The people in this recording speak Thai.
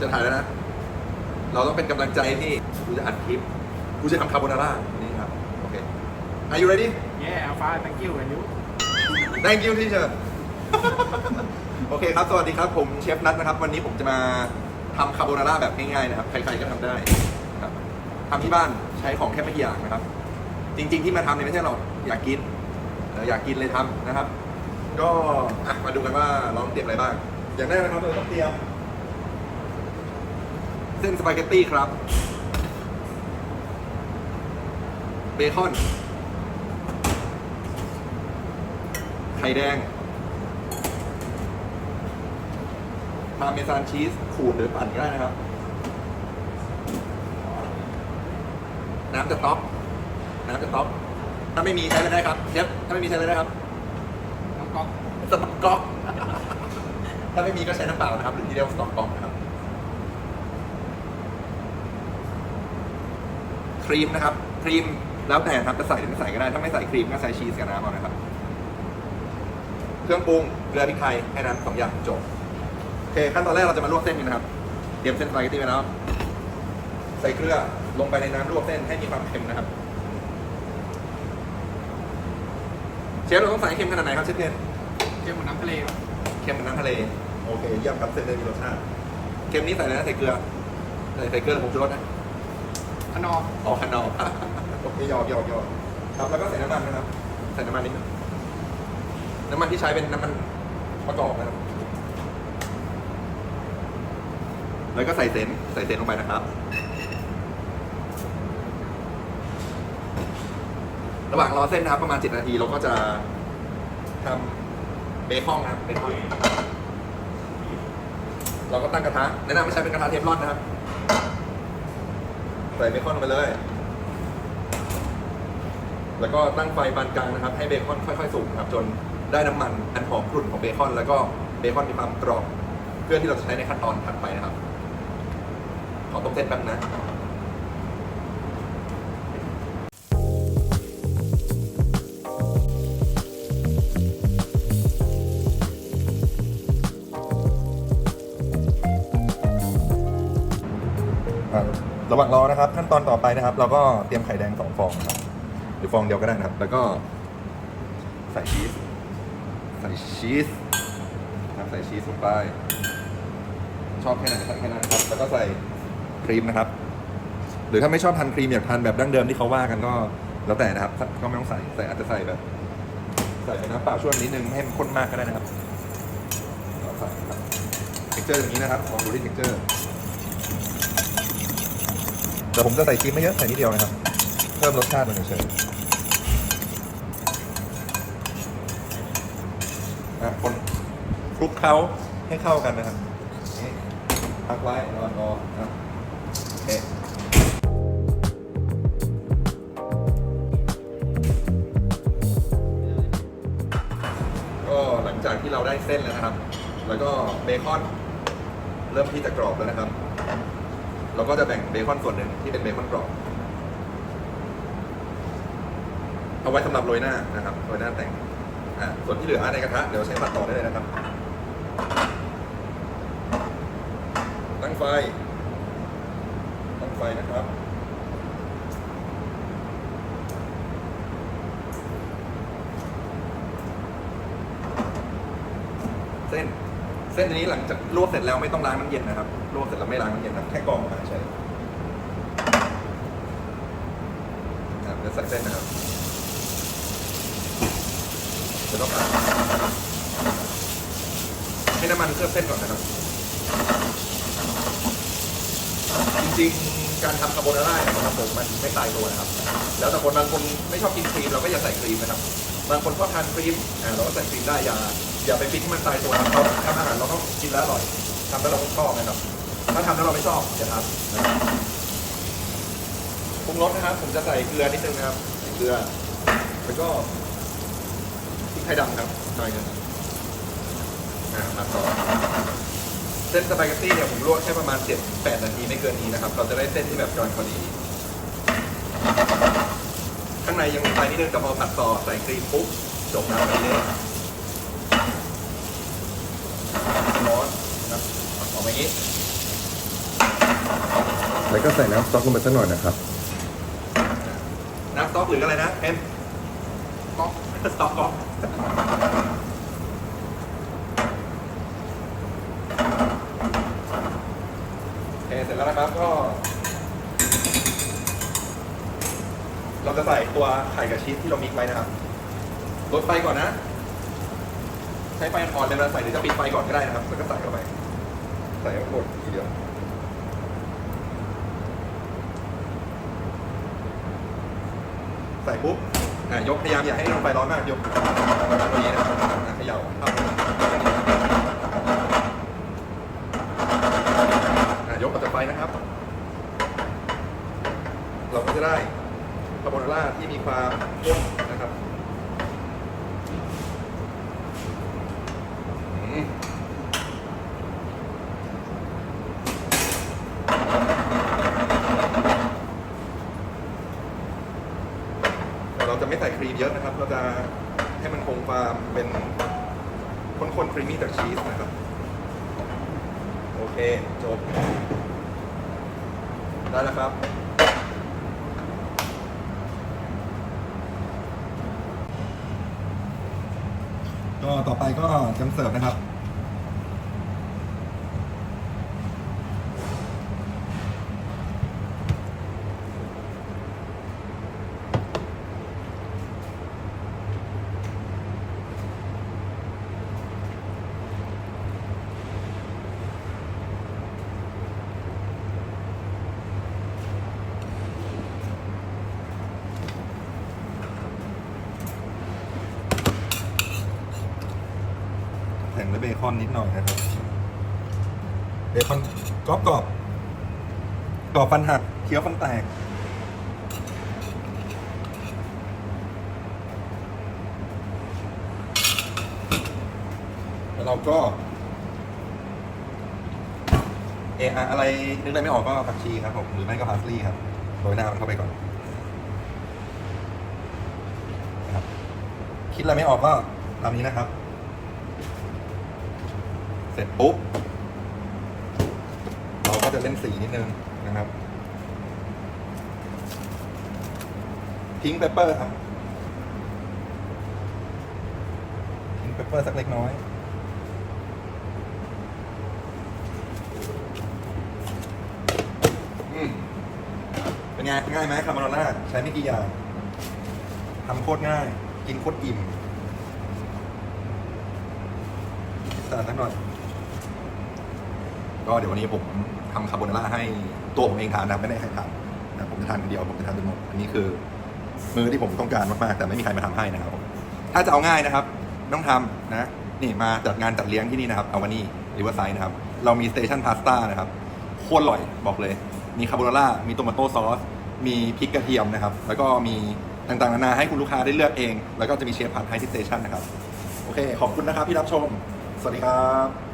จะถ่ายแล้วนะ เราต้องเป็นกำลังใจที่กูจะอัดคลิป กูจะทำคาโบนาร่านี่ครับ โอเค Are you ready Yeah, I'm fine. Thank you. And you? Thank you teacher โอเคครับ สวัสดีครับ ผมเชฟนัทนะครับ วันนี้ผมจะมาทำคาโบนาร่าแบบง่ายๆนะครับ ใครๆก็ทำได้ครับทำที่บ้านใช้ของแค่ไม่กี่อย่างนะครับ จริงๆที่มาทำเนี่ยไม่ใช่หรอกอยากกินเอออยากกินเลยทำนะครับ ก็อะมาดูกันว่าเราต้องเตรียมอะไรบ้าง อย่างแรกนะครับเราต้องเตรียมเส้นสปาเกตตี้ครับ เบคอน ไข่แดงพาเมซานชีสขูดหรือปั่นก็ได้นะครับ น้ำจะต๊อปน้ำจะต๊อปถ้าไม่มีใช้อะไรได้ครับเชฟถ้าไม่มีใช้อะไรได้ครับน้องก๊อกสต๊อกก๊อกถ้าไม่มีก็ใช้น้ำเปล่านะครับ หรือที่เรียกว่าสต๊อกก๊อกนะครับ ครีมนะครับ ครีมแล้วแต่ครับจะใส่หรือไม่ใส่ก็ได้ ถ้าไม่ใส่ครีมก็ใส่ชีสกับน้ำเอานะครับ เครื่องปรุงเกลือพริกไทยแค่นั้นสองอย่างจบโอเคขั้นตอนแรกเราจะมาลวกเส้นกันนะครับ เตรียมเส้นสปาเกตตี้ไว้แล้ว ใส่เกลือลงไปในน้ำลวกเส้นให้มีความเค็มนะครับเชฟเราต้องใส่ให้เค็มขนาดไหนครับเชฟเพนเทียมเหมือนน้ำทะเลปะเค็มเหมือนน้ำทะเลโอเคเยี่ยมครับเส้นเลยมีรสชาติเค็มนี้ใส่อะไรนะใส่เกลือใส่ใส่เกลือหรือผงชูรสนะ ขนออ๋อขนอโอเคหยอกหยอกหยอกครับแล้วก็ใส่น้ำมันนะครับ ใส่น้ำมันนิดนึงน้ำมันที่ใช้เป็นน้ำมันมะกอกนะครับ แล้วก็ใส่เส้นใส่เส้นลงไปนะครับ ระหว่างรอเส้นนะครับประมาณ 7 นาทีเราก็จะทำเบคอนนะครับเบคอนเราก็ตั้งกระทะแนะนำไม่ใช้เป็นกระทะเทฟลอนนะครับ ใส่เบคอนลงไปเลย แล้วก็ตั้งไฟปานกลางนะครับ ให้เบคอนค่อยๆสุกครับ จนได้น้ำมันอันหอมกรุ่นของเบคอน แล้วก็เบคอนมีความกรอบเพื่อที่เราจะใช้ในขั้นตอนถัดไปนะครับ ขอต้มเส้นแป๊บนะ นะครับ ขั้นตอนต่อไปนะครับ เราก็เตรียมไข่แดงสองฟองครับหรือฟองเดียวก็ได้นะครับ แล้วก็ใส่ชีสใส่ชีสนะครับใส่ชีสลงไป ชอบแค่ไหนใส่แค่นั้นนะครับ แล้วก็ใส่ครีมนะครับ หรือถ้าไม่ชอบทานครีมอยากทานแบบดั้งเดิมที่เขาว่ากันก็แล้วแต่นะครับ ก็ไม่ต้องใส่ใส่อาจจะใส่แบบ ใส่น้ำเปล่าช่วยนิดนึงไม่ให้มันข้นมากก็ได้นะครับใส่ครับเท็กเจอร์อย่างนี้นะครับลองดูที่เท็กเจอร์ แต่ผมจะใส่ครีมไม่เยอะใส่นิดเดียวนะครับ เพิ่มรสชาติมันเฉยๆอะคนคลุกเคล้าให้เข้ากันนะครับพักไว้รอรอนะโอเคก็หลังจากที่เราได้เส้นแล้วนะครับ แล้วก็เบคอน เริ่มที่จะกรอบแล้วนะครับ เราก็จะแบ่งเบคอนส่วนหนึ่งที่เป็นเบคอนกรอบเอาไว้สำหรับโรยหน้านะครับโรยหน้าแต่งอะส่วนที่เหลือในกระทะเดี๋ยวใช้ผัดต่อได้เลยนะครับ ตั้งไฟ ตั้งไฟนะครับเส้นเส้นนี้หลังจากลวกเสร็จแล้วไม่ต้องล้างน้ำเย็นนะครับลวกเสร็จแล้วไม่ล้างน้ำเย็นนะแค่กรองออกมา เฉยอะเดี๋ยวใส่เส้นนะครับเดี๋ยวต้องผัดให้น้ำมันเคลือบเส้นก่อนนะครับ จริงๆ การทำคาโบนาร่าเนี่ยนะครับผมมันไม่ตายตัวนะครับ แล้วแต่คนบางคนไม่ชอบกินครีมเราก็อย่าใส่ครีมนะครับ บางคนชอบทานครีมอ่าเราก็ใส่ครีมได้อย่าอย่าไปฟิกให้มันตายตัวนะครับเราทำอาหารเราต้องกินแล้วอร่อยทำแล้วเราต้องชอบนะครับ ถ้าทำแล้วเราไม่ชอบอย่าทำนะครับ งรสนะครับ ผมจะใส่เกลือนิดนึงนะครับเกลือ แล้วก็พริกไทยดำครับหน่อยหนึงอ่ามาต่อเส้นสปาเกตตี้เนี่ยผมลวกแค่ประมาณ 7-8 นาทีไม่เกินนี้นะครับ เราจะได้เส้นที่แบบกำลังพอดี ข้างในยังมีไฟนิดนึงแต่พอผัดต่อใส่ครีมปุ๊บจบน้ำไปเลยร้อนนะครับออกมาอย่างนี้ แล้วก็ใส่น้ำสต๊อกลงไปสักหน่อยนะครับ อกหรืออะไรนะเอ็มก๊อกสต๊อกก๊อกโอเคเสร็จแล้วนะครับก็ เราจะใส่ตัวไข่กับชีสที่เรามิกซ์ไว้นะครับลดไฟก่อนนะ ใช้ไฟอ่อนๆเลยเวลาใส่หรือจะปิดไฟก่อนก็ได้นะครับ แล้วก็ใส่เข้าไป ใส่ทั้งหมดทีเดียว ใส่ปุ๊บ อะยกพยายามอย่าให้ลงไฟร้อนมากยกตัวนี้นะอะเขย่าครับอะยกออกจากไฟนะครับ เราก็จะได้คาโบนาร่าที่มีความะครับอืมแต่เราจะไม่ใส่ครีม เยอะนะครับ เราจะให้มันคงความเป็นข้นๆครีมมี่จากชีสนะครับ โอเค จบ ได้แล้วครับ ก็ต่อไปก็จำเสิร์ฟนะครับ ด้วยเบคอนนิดหน่อยนะครับ เบคอนกรอบกรอบกรอบฟันหักเคี้ยวฟันแตก แล้วเราก็ เอออะไรนึกอะไรไม่ออกก็ผักชีครับผมหรือไม่ก็พาสลีย์ครับโรยหน้ามันเข้าไปก่อนนะครับคิดอะไรไม่ออกก็ตามนี้นะครับ เสร็จปุ๊บ เราก็จะเล่นสีนิดนึงนะครับพิงเปเปอร์ครับพิงเปเปอร์สักเล็กน้อยเป็นไงง่ายไหมคาโบนาร่าใช้ไม่กี่อย่างทำโคตรง่าย กินโคตรอิ่มสาดสักหน่อย ก็เดี๋ยววันนี้ผมทำคาโบนาร่าให้ตัวผมเองทานนะไม่ได้ให้ทานนะผมจะทานคนเดียวผมจะทานจนหมดอันนี้คือมือที่ผมต้องการมากๆแต่ไม่มีใครมาทำให้นะครับถ้าจะเอาง่ายนะครับต้องทำนะนี่มาจัดงานจัดเลี้ยงที่นี่นะครับเอาวันนี้ริเวอร์ไซด์นะครับ เรามีสเตชันพาสต้านะครับโคตรอร่อยบอกเลย มีคาโบนาร่ามีโตมาโต้ซอสมีพริกกระเทียมนะครับ แล้วก็มีต่างๆนานาให้คุณลูกค้าได้เลือกเอง แล้วก็จะมีเชฟผัดให้ที่สเตชันนะครับ โอเค ขอบคุณนะครับที่รับชม สวัสดีครับ